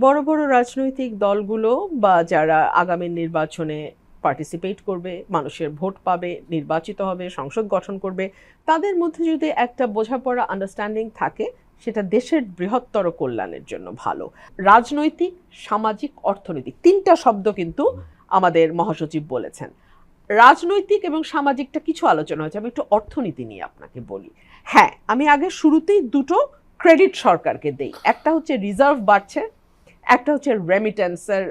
বড় বড় রাজনৈতিক দলগুলো বা যারা আগামী নির্বাচনে পার্টিসিপেট করবে, মানুষের ভোট পাবে, নির্বাচিত হবে, সংসদ গঠন করবে, তাদের মধ্যে যদি একটা বোঝাপড়া আন্ডারস্ট্যান্ডিং থাকে, সেটা দেশের বৃহত্তর কল্যাণের জন্য ভালো। রাজনৈতিক, সামাজিক, অর্থনৈতিক তিনটা শব্দ কিন্তু আমাদের মহাসচিব বলেছেন। রাজনৈতিক এবং সামাজিকটা কিছু আলোচনা হয়েছে, আমি একটু অর্থনীতি নিয়ে আপনাকে বলি। হ্যাঁ আমি আগে শুরুতেই দুটো ক্রেডিট সরকারকে দেই। একটা হচ্ছে রিজার্ভ বাড়ছে একটা হচ্ছে রেমিটেন্সের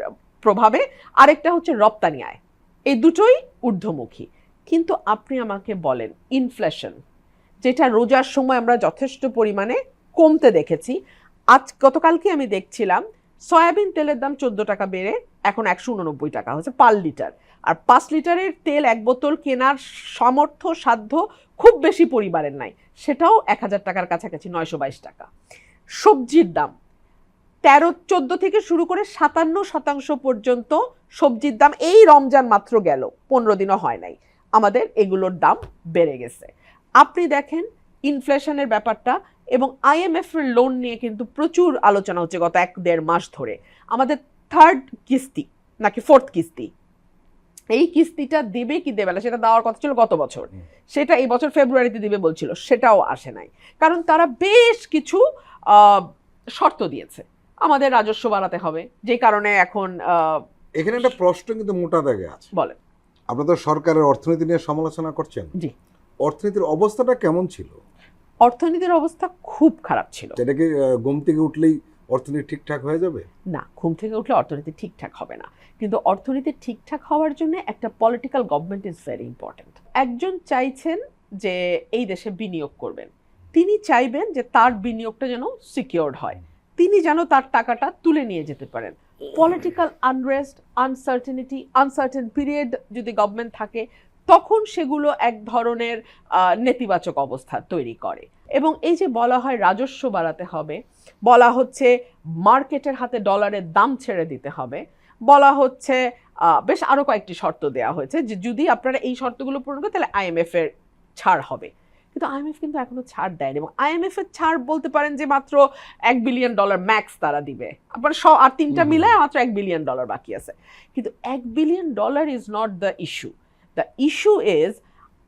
প্রভাবে, আরেকটা হচ্ছে রপ্তানি আয় এই দুটোই ঊর্ধ্বমুখী। কিন্তু আপনি আমাকে বলেন ইনফ্লেশন যেটা রোজার সময় আমরা যথেষ্ট পরিমাণে কমতে দেখেছি, আজ গতকালকে আমি দেখছিলাম, সয়াবিন তেলের দাম চোদ্দ টাকা বেড়ে এখন একশো উননব্বই টাকা হচ্ছে পার লিটার। আর পাঁচ লিটারের তেল এক বোতল কেনার সামর্থ্য, সাধ্য খুব বেশি পরিবারের নাই। সেটাও এক হাজার টাকার কাছাকাছি, নয়শো বাইশ টাকা। সবজির দাম তেরো চোদ্দ থেকে শুরু করে সাতান্ন শতাংশ পর্যন্ত সবজির দাম এই রমজান মাত্র গেল পনেরো দিনও হয় নাই। আমাদের এগুলোর দাম বেড়ে গেছে। আপনি দেখেন ইনফ্লেশনের ব্যাপারটা এবং আইএমএফ এর লোন নিয়ে কিন্তু প্রচুর আলোচনা হচ্ছে গত এক দেড় মাস ধরে। আমাদের থার্ড কিস্তি নাকি ফোর্থ কিস্তি এই কিস্তিটা দেবে কি দেবে না সেটা দেওয়ার কথা ছিল গত বছর। সেটা এই বছর ফেব্রুয়ারিতে দিবে বলছিল সেটাও আসে নাই। কারণ তারা বেশ কিছু শর্ত দিয়েছে। আমাদের রাজস্ব বাড়াতে হবে যে কারণে এখন এখানে একটা প্রশ্ন কিন্তু মোটা দাগে আছে। বলেন আপনারা তো সরকারের অর্থনীতি নিয়ে সমালোচনা করছেন। জি। অর্থনীতির অবস্থাটা কেমন ছিল? অর্থনীতির অবস্থা খুব খারাপ ছিল। এটাকে আহ, ঘুম থেকে উঠলেই অর্থনীতি ঠিকঠাক হয়ে যাবে? না ঘুম থেকে উঠলে অর্থনীতি ঠিকঠাক হবে না। কিন্তু অর্থনীতি ঠিকঠাক হওয়ার জন্য একটা political government is very important একজন চাইছেন যে এই দেশে বিনিয়োগ করবেন। তিনি চাইবেন যে তার বিনিয়োগটা যেন সিকিউরড হয়। তিনি যেন তার টাকাটা তুলে নিয়ে যেতে পারেন। Political unrest uncertainty uncertain period যদি গভর্নমেন্ট থাকে, তখন সেগুলো এক ধরনের নেতিবাচক অবস্থা তৈরি করে। এবং এই যে বলা হয় রাজস্ব বাড়াতে হবে, বলা হচ্ছে মার্কেটের হাতে ডলারের দাম ছেড়ে দিতে হবে, বলা হচ্ছে বেশ আরও কয়েকটি শর্ত দেওয়া হয়েছে যে যদি আপনারা এই শর্তগুলো পূরণ করেন, তাহলে আইএমএফ এর ছাড় হবে। কিন্তু আইএমএফ কিন্তু এখনও ছাড় দেয়নি এবং আইএমএফ এর ছাড় বলতে পারেন যে মাত্র এক বিলিয়ন ডলার ম্যাক্স তারা দিবে। আপনার স আর তিনটা মিলায় মাত্র এক বিলিয়ন ডলার বাকি আছে। কিন্তু এক billion dollar is not the issue the issue is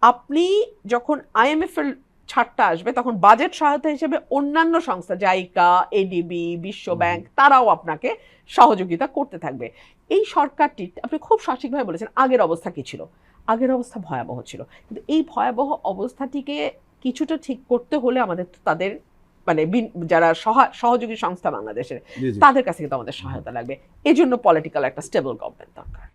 আপনি যখন আইএমএফ এর ছাড়টা আসবে তখন বাজেট সহায়তা হিসেবে অন্যান্য সংস্থা জাইকা এডিবি বিশ্ব ব্যাংক তারাও আপনাকে সহযোগিতা করতে থাকবে। এই সরকারটি আপনি খুব সঠিকভাবে বলেছেন আগের অবস্থা কি ছিল? আগের অবস্থা ভয়াবহ ছিল। কিন্তু এই ভয়াবহ অবস্থাটিকে কিছুটা ঠিক করতে হলে আমাদের তো তাদের মানে যারা সহা- সহযোগী সংস্থা বাংলাদেশের তাদের কাছে কিন্তু আমাদের সহায়তা লাগবে। এজন্য পলিটিক্যাল একটা স্টেবল গভর্নমেন্ট দরকার।